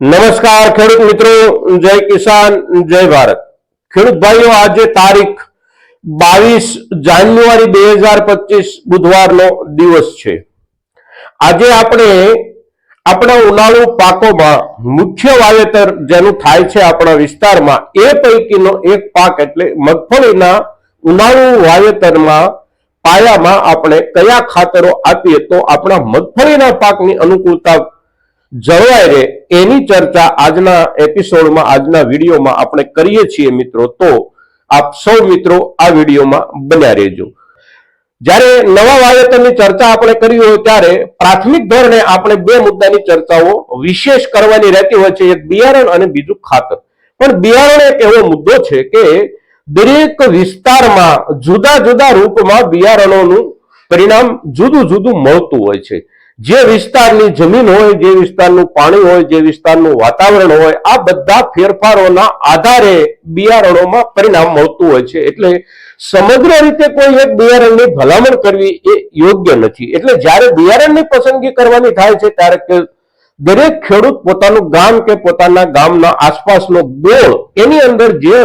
નમસ્કાર, ખેડૂત મિત્રો. જય કિસાન, જય ભારત. ખેડૂત ભાઈઓ, આજે તારીખ બાવીસ જાન્યુઆરી બે હજાર પચીસ બુધવારનો દિવસ છે. આજે આપણે આપણા ઉનાળુ પાકોમાં મુખ્ય વાવેતર જેનું થાય છે આપણા વિસ્તારમાં, એ પૈકીનો એક પાક એટલે મગફળીના ઉનાળુ વાવેતરમાં પાયામાં આપણે કયા ખાતરો આપીએ તો આપણા મગફળીના પાકની અનુકૂળતા જળવાય રહે એની ચર્ચા આજના એપિસોડમાં આજના વિડીયોમાં આપણે કરીએ છીએ મિત્રો. તો આપ સૌ મિત્રો આ વિડીયોમાં બન્યા રહેજો. જ્યારે નવા વાવેતરની ચર્ચા આપણે કરી હોય ત્યારે પ્રાથમિક ધોરણે આપણે બે મુદ્દાની ચર્ચાઓ વિશેષ કરવાની રહેતી હોય છે. એક બિયારણ અને બીજું ખાતર. પણ બિયારણ એક એવો મુદ્દો છે કે દરેક વિસ્તારમાં જુદા જુદા રૂપમાં બિયારણોનું પરિણામ જુદું જુદું મળતું હોય છે. જે વિસ્તારની જમીન હોય, જે વિસ્તારનું પાણી હોય, જે વિસ્તારનું વાતાવરણ હોય, આ બધા ફેરફારોના આધારે બિયારણોમાં પરિણામ મળતું હોય છે. એટલે સમગ્ર રીતે કોઈ એક બિયારણની ભલામણ કરવી એ યોગ્ય નથી. એટલે જ્યારે બિયારણની પસંદગી કરવાની થાય છે, ત્યારે દરેક ખેડૂત પોતાનું ગામ કે પોતાના ગામના આસપાસનો ગોળ એની અંદર જે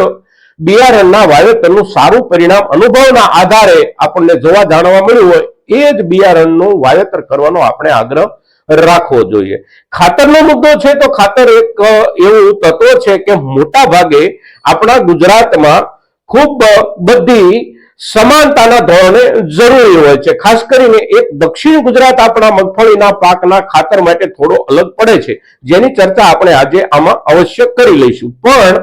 બિયારણના વાવેતરનું સારું પરિણામ અનુભવના આધારે આપણને જોવા જાણવા મળ્યું હોય એ જ બિયારણનું વાવેતર કરવાનો આપણે આગ્રહ રાખવો જોઈએ. ખાતરનો મુદ્દો છે તો ખાતર એક એવું તત્વ છે કે મોટા ભાગે આપણા ગુજરાતમાં ખૂબ બધી સમાનતાના ધોરણે જરૂરી હોય છે. ખાસ કરીને એક દક્ષિણ ગુજરાત આપણા મગફળીના પાકના ખાતર માટે થોડો અલગ પડે છે. જેની ચર્ચા આપણે આજે આમાં અવશ્ય કરી લઈશું. પણ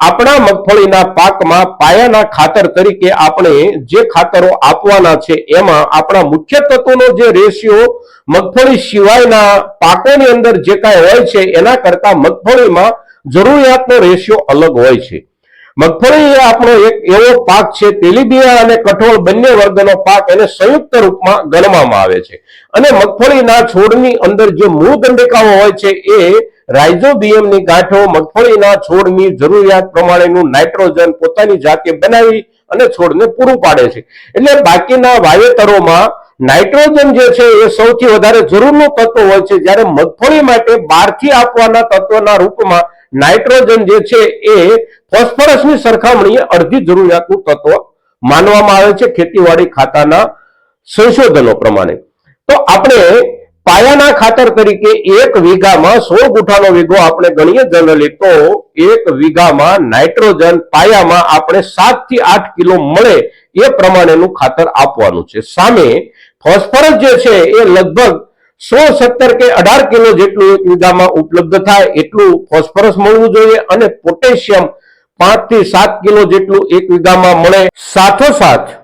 આપણા મગફળીના પાકમાં પાયાના ખાતર તરીકે આપણે જે ખાતરો આપવાના છે, એમાં આપણા મુખ્ય તત્વોનો જે રેશિયો મગફળી સિવાયના પાકોની અંદર જે કાંઈ હોય છે, એના કરતા મગફળીમાં જરૂરિયાતનો રેશિયો અલગ હોય છે. મગફળી એ આપણો એક એવો પાક છે, તેલીબિયા અને કઠોળ બંને વર્ગનો પાક એને સંયુક્ત રૂપમાં ગણવામાં આવે છે. અને મગફળીના છોડની અંદર જે મૂળ દંડિકાઓ હોય છે, એ રાઇઝોબિયમની ગાંઠો, મગફળીના છોડની જરૂરિયાત પ્રમાણેનું નાઇટ્રોજન પોતાની જાતે બનાવી અને છોડને પૂરું પાડે છે. એટલે બાકીના વાવેતરોમાં નાઇટ્રોજન જે છે એ સૌથી વધારે જરૂરનું તત્વ હોય છે. જ્યારે મગફળી માટે બહારથી આપવાના તત્વના રૂપમાં નાઇટ્રોજન જે છે એ ફોસ્ફરસની સરખામણીએ અડધી જરૂરિયાતનું તત્વ માનવામાં આવે છે ખેતીવાડી ખાતાના સંશોધનો પ્રમાણે. તો આપણે પાયાના ખાતર તરીકે એક વીઘામાં સોળ ગુઠાનો વીઘો આપણે ગણીએ જનરલી તો એક વીઘામાં નાઇટ્રોજન પાયામાં આપણે સાતથી આઠ કિલો મળે એ પ્રમાણેનું ખાતર આપવાનું છે. સામે ફોસ્ફરસ જે છે એ લગભગ સો સત્તર કે અઢાર કિલો જેટલું એક વીઘામાં ઉપલબ્ધ થાય એટલું ફોસ્ફરસ મળવું જોઈએ અને પોટેશિયમ પાંચથી સાત કિલો જેટલું એક વીઘામાં મળે. સાથોસાથ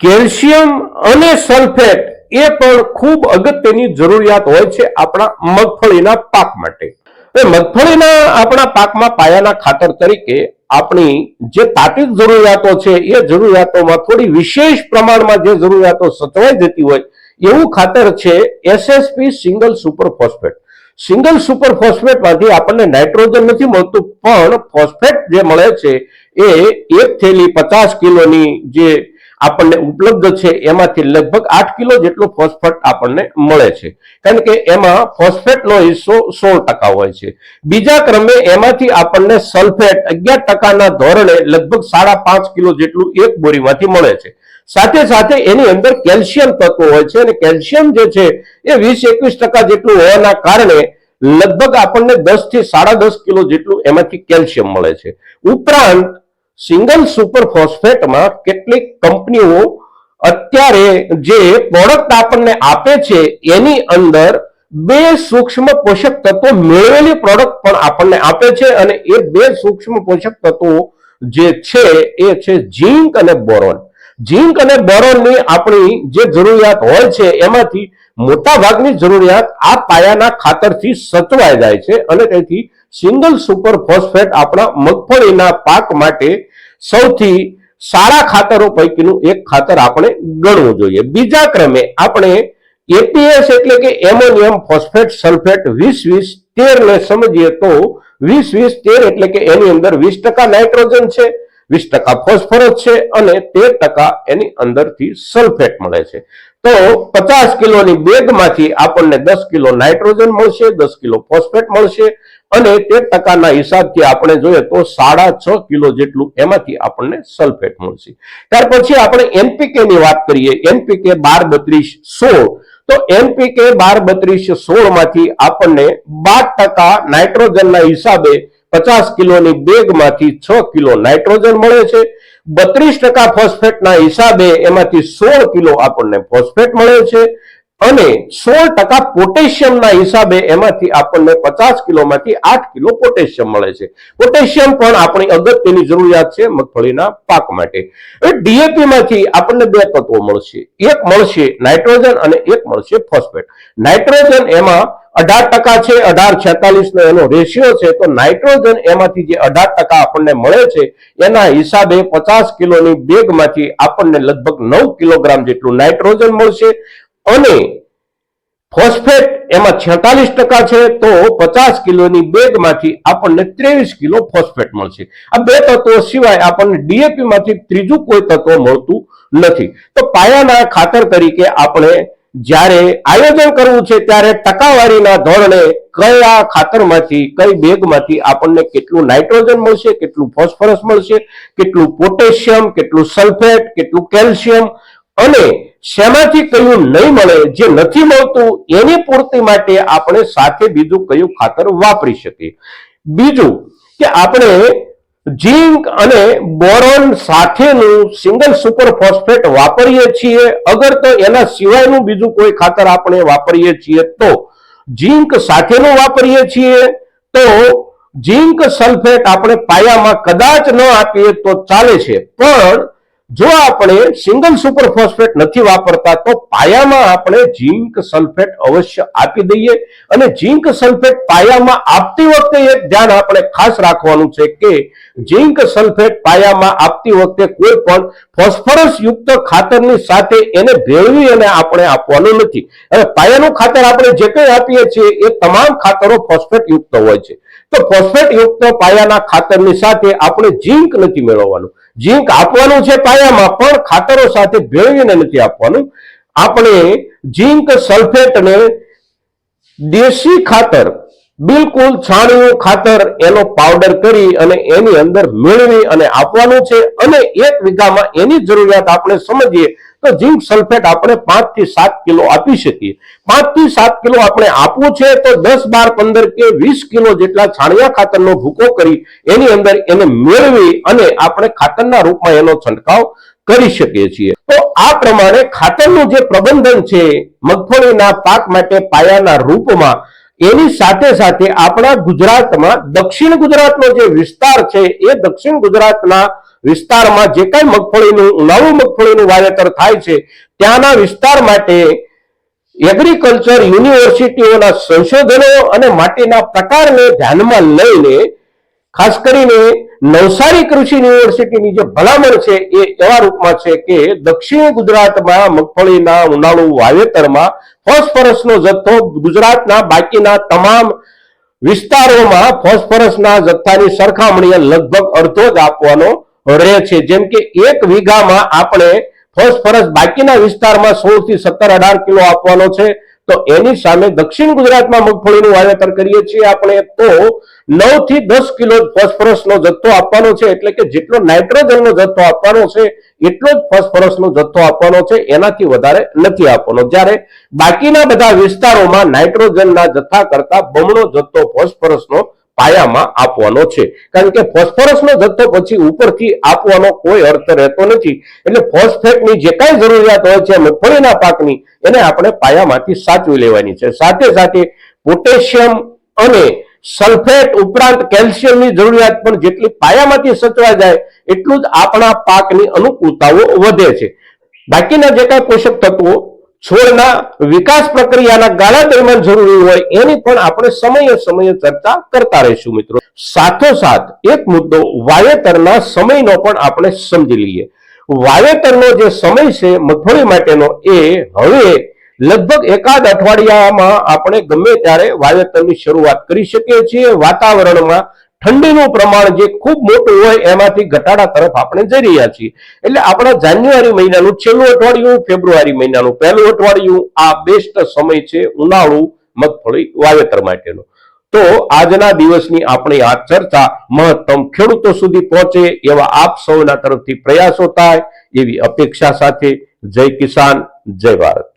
કેલ્શિયમ અને સલ્ફેટ એ પણ ખૂબ અગત્યની જરૂરિયાત હોય છે આપણા મગફળીના પાક માટે. મગફળીના આપણા પાકમાં પાયાના ખાતર તરીકે આપણી જે તાત્વિક જરૂરિયાતો છે, એ જરૂરિયાતોમાં થોડી વિશેષ પ્રમાણમાં જે જરૂરિયાતો સચવાઈ જતી હોય, એવું ખાતર છે SSP single super phosphate. Single super ફોસ્ફેટમાંથી આપણને નાઇટ્રોજન નથી મળતું, પણ ફોસ્ફેટ જે મળે છે એ એક થેલી પચાસ કિલોની જે આપણને ઉપલબ્ધ છે, એમાંથી લગભગ આઠ કિલો જેટલો ફોસ્ફેટ આપણને મળે છે. કારણ કે એમાં ફોસ્ફેટનો હિસ્સો સોળ ટકા હોય છે. બીજા ક્રમે એમાંથી આપણને સલ્ફેટ અગિયાર ટકાના ધોરણે લગભગ સાડા પાંચ કિલો જેટલું એક બોરીમાંથી મળે છે. સાથે સાથે એની અંદર કેલ્શિયમ તત્વો હોય છે અને કેલ્શિયમ જે છે એ વીસ એકવીસ ટકા જેટલું હોવાના કારણે લગભગ આપણને દસથી સાડા દસ કિલો જેટલું એમાંથી કેલ્શિયમ મળે છે. ઉપરાંત સિંગલ સુપર ફોસ્ફેટમાં કેટલીક કંપનીઓ અત્યારે જે પ્રોડક્ટ આપણને આપે છે, એની અંદર બે સૂક્ષ્મ પોષક તત્વો મેળવેલી પ્રોડક્ટ પણ આપણને આપે છે અને એ બે સૂક્ષ્મ પોષક તત્વો જે છે, એ છે ઝીંક અને બોરોન. ઝીંક અને બોરોનની આપણી જે જરૂરિયાત હોય છે, એમાંથી મોટા ભાગની જરૂરિયાત આ પાયાના ખાતરથી સચવાઈ જાય છે અને તેથી સિંગલ સુપર ફોસ્ફેટ આપણા મગફળીના પાક માટે સૌથી સારા ખાતરો પૈકીનું એક ખાતર આપણે ગણવું જોઈએ. બીજા ક્રમે આપણે એપીએસ એટલે કે એમોનિયમ ફોસ્ફેટ સલ્ફેટ વીસ વીસ તેર ને સમજીએ તો વીસ વીસ તેર એટલે કે એની અંદર વીસ ટકા નાઇટ્રોજન છે, વીસ ટકા ફોસ્ફરસ છે અને તેર ટકા એની અંદરથી સલ્ફેટ મળે છે. તો પચાસ કિલોની બેગમાંથી આપણને દસ કિલો નાઇટ્રોજન મળશે, દસ કિલો ફોસ્ફેટ મળશે અને તે ટકાના હિસાબથી આપણે જોઈએ તો સાડા છ કિલો જેટલું એમાંથી આપણને સલ્ફેટ મળશે. ત્યાર પછી આપણે એનપીકે ની વાત કરીએ, એનપીકે બાર બત્રીસ સોળ. તો એનપીકે બાર બત્રીસ સોળમાંથી આપણને બાર ટકા નાઇટ્રોજનના હિસાબે પચાસ કિલોની બેગમાંથી છ કિલો નાઇટ્રોજન મળે છે. બત્રીસ ટકા ફોસ્ફેટના હિસાબે એમાંથી સોળ કિલો આપણને ફોસ્ફેટ મળે છે. અને સોળ ટકા પોટેશિયમના હિસાબે એમાંથી આપણને પચાસ કિલોમાંથી આઠ કિલો પોટેશિયમ મળે છે. પોટેશિયમ પણ આપણી અગત્યની જરૂરિયાત છે મગફળીના પાક માટે. હવે ડીએપી માંથી આપણને બે તત્વો મળશે. એક મળશે નાઇટ્રોજન અને એક મળશે ફોસ્ફેટ. નાઇટ્રોજન એમાં અઢાર ટકા છે, અઢાર છેતાલીસ નો એનો રેશિયો છે, તો નાઇટ્રોજન એમાંથી જે અઢાર ટકા આપણને મળે છે, એના હિસાબે પચાસ કિલોની બેગમાંથી આપણને લગભગ નવ કિલોગ્રામ જેટલું નાઇટ્રોજન મળશે. અને ફોસ્ફેટ એમાં છેતાલીસ ટકા છે, તો પચાસ કિલોની બેગમાંથી આપણને ત્રેવીસ કિલો ફોસ્ફેટ મળશે. આ બે તત્વો સિવાય આપણને ડીએપી માંથી ત્રીજું કોઈ તત્વ મળતું નથી. તો પાયાના ખાતર તરીકે આપણે જ્યારે આયોજન કરવું છે, ત્યારે ટકાવારીના ધોરણે કયા ખાતરમાંથી, કઈ બેગમાંથી આપણને કેટલું નાઇટ્રોજન મળશે, કેટલું ફોસ્ફરસ મળશે, કેટલું પોટેશિયમ, કેટલું સલ્ફેટ, કેટલું કેલ્શિયમ અને શેમાંથી કયું નહીં મળે, જે નથી મળતું, એની પૂર્તિ માટે આપણે સાથે બીજું કયું ખાતર વાપરી શકીએ. બીજું કે આપણે ઝીંક અને બોરોન સાથેનું સિંગલ સુપર ફોસ્ફેટ વાપરીએ છીએ. અગર તો એના સિવાયનું બીજું કોઈ ખાતર આપણે વાપરીએ છીએ તો ઝીંક સાથેનું વાપરીએ છીએ. તો ઝીંક સલ્ફેટ આપણે પાયામાં કદાચ ન આપીએ તો ચાલે છે. પણ જો આપણે સિંગલ સુપર ફોસ્ફેટ નથી વાપરતા, તો પાયામાં આપણે ઝીંક સલ્ફેટ અવશ્ય આપી દઈએ અને ઝીંક સલ્ફેટ પાયામાં આપતી વખતે એક ધ્યાન આપણે ખાસ રાખવાનું છે કે ઝીંક સલ્ફેટ પાયામાં આપતી વખતે કોઈ પણ ફોસ્ફરસ યુક્ત ખાતરની સાથે એને ભેળવી અને આપણે આપવાનું નથી. હવે પાયાનું ખાતર આપણે જે કંઈ આપીએ છીએ, એ તમામ ખાતરો ફોસ્ફેટ યુક્ત હોય છે. તો ફોસ્ફેટ યુક્ત પાયાના ખાતરની સાથે આપણે ઝીંક નથી મેળવવાનું. ઝીંક આપવાનું છે પાયામાં, પણ ખાતરો સાથે ભેળવીને નથી આપવાનું. આપણે ઝીંક સલ્ફેટને દેશી ખાતર, બિલકુલ છાણિયું ખાતર એનો પાવડર કરી અને એની અંદર મેળવી અને આપવાનું છે. અને એક વીઘામાં એની જરૂરિયાત આપણે સમજીએ તો ઝીંક સલ્ફેટ આપણે પાંચથી સાત કિલો આપી શકીએ. પાંચથી સાત કિલો આપણે આપવું છે તો દસ બાર પંદર કે વીસ કિલો જેટલા છાણિયા ખાતરનો ભૂકો કરી એની અંદર એને મેળવી અને આપણે ખાતરના રૂપમાં એનો છંટકાવ કરી શકીએ છીએ. તો આ પ્રમાણે ખાતરનું જે પ્રબંધન છે મગફળીના પાક માટે પાયાના રૂપમાં, એની સાથે સાથે આપણા ગુજરાતમાં દક્ષિણ ગુજરાતનો જે વિસ્તાર છે એ દક્ષિણ ગુજરાતના વિસ્તારમાં જે કઈ મગફળીનું ઉનાળુ મગફળીનું વાવેતર થાય છે, ત્યાંના વિસ્તાર માટે એગ્રીકલ્ચર યુનિવર્સિટીઓના સંશોધનો અને માટીના પ્રકારને ધ્યાનમાં લઈને, ખાસ કરીને નવસારી કૃષિ યુનિવર્સિટીની જે ભલામણ છે એ એવા રૂપમાં છે કે દક્ષિણ ગુજરાતમાં મગફળીના ઉનાળુ વાવેતરમાં ફોસ્ફરસનો જથ્થો ગુજરાતના બાકીના તમામ વિસ્તારોમાં ફોસ્ફરસના જથ્થાની સરખામણીએ લગભગ અડધો જ આપવાનો રહે છે. જેમ કે એક વીઘામાં આપણે ફોસ્ફરસ બાકીના વિસ્તારમાં સોળથી સત્તર અઢાર કિલો આપવાનો છે. તો એની સામે દક્ષિણ ગુજરાતમાં મગફળીનું વાવેતર કરીએ છીએ આપણે. તો નવથી દસ કિલો ફોસ્ફરસનો જથ્થો આપવાનો છે, એટલે કે જેટલો નાઇટ્રોજનનો જથ્થો આપવાનો છે, એટલો જ ફોસ્ફરસનો જથ્થો આપવાનો છે, એનાથી વધારે નથી આપવાનો. જ્યારે બાકીના બધા વિસ્તારોમાં નાઇટ્રોજનના જથ્થા કરતા બમણો જથ્થો ફોસ્ફરસનો પાયામાં આપવાનો છે. કારણ કે ફોસ્ફરસનો જથ્થો પછી ઉપરથી આપવાનો કોઈ અર્થ રહેતો નથી. એટલે ફોસ્ફેટની જે કાંઈ જરૂરિયાત હોય છે, મગફળીના પાકની, એને આપણે પાયામાંથી સાચવી લેવાની છે. સાથે સાથે પોટેશિયમ અને સલ્ફેટ ઉપરાંત કેલ્શિયમની જરૂરિયાત પણ જેટલી પાયામાંથી સચવાઈ જાય, એટલું જ આપણા પાકની અનુકૂળતાઓ વધે છે. બાકીના જે કાંઈ પોષક તત્વો, છોડના વિકાસ પ્રક્રિયાના ગાળા દરમિયાન જરૂરી હોય, એની પણ આપણે સમયે સમયે ચર્ચા કરતા રહીશું મિત્રો. સાથોસાથ, એક મુદ્દો વાવેતરના સમયનો પણ આપણે સમજી લઈએ. વાવેતરનો જે સમય છે, મગફળી માટેનો, એ હવે લગભગ એકાદ અઠવાડિયામાં આપણે ગમે ત્યારે વાવેતરની શરૂઆત કરી શકીએ છીએ. વાતાવરણમાં ઠંડીનું પ્રમાણ જે ખૂબ મોટું હોય એમાંથી ઘટાડા તરફ આપણે જઈ રહ્યા છીએ. એટલે આપણા જાન્યુઆરી મહિનાનું છેલ્લું અઠવાડિયું, ફેબ્રુઆરી મહિનાનું પહેલું અઠવાડિયું, આ બેસ્ટ સમય છે ઉનાળુ મગફળી વાવેતર માટેનો. તો આજના દિવસની આપણી આ ચર્ચા મહત્તમ ખેડૂતો સુધી પહોંચે એવા આપ સૌના તરફથી પ્રયાસો થાય એવી અપેક્ષા સાથે જય કિસાન, જય ભારત.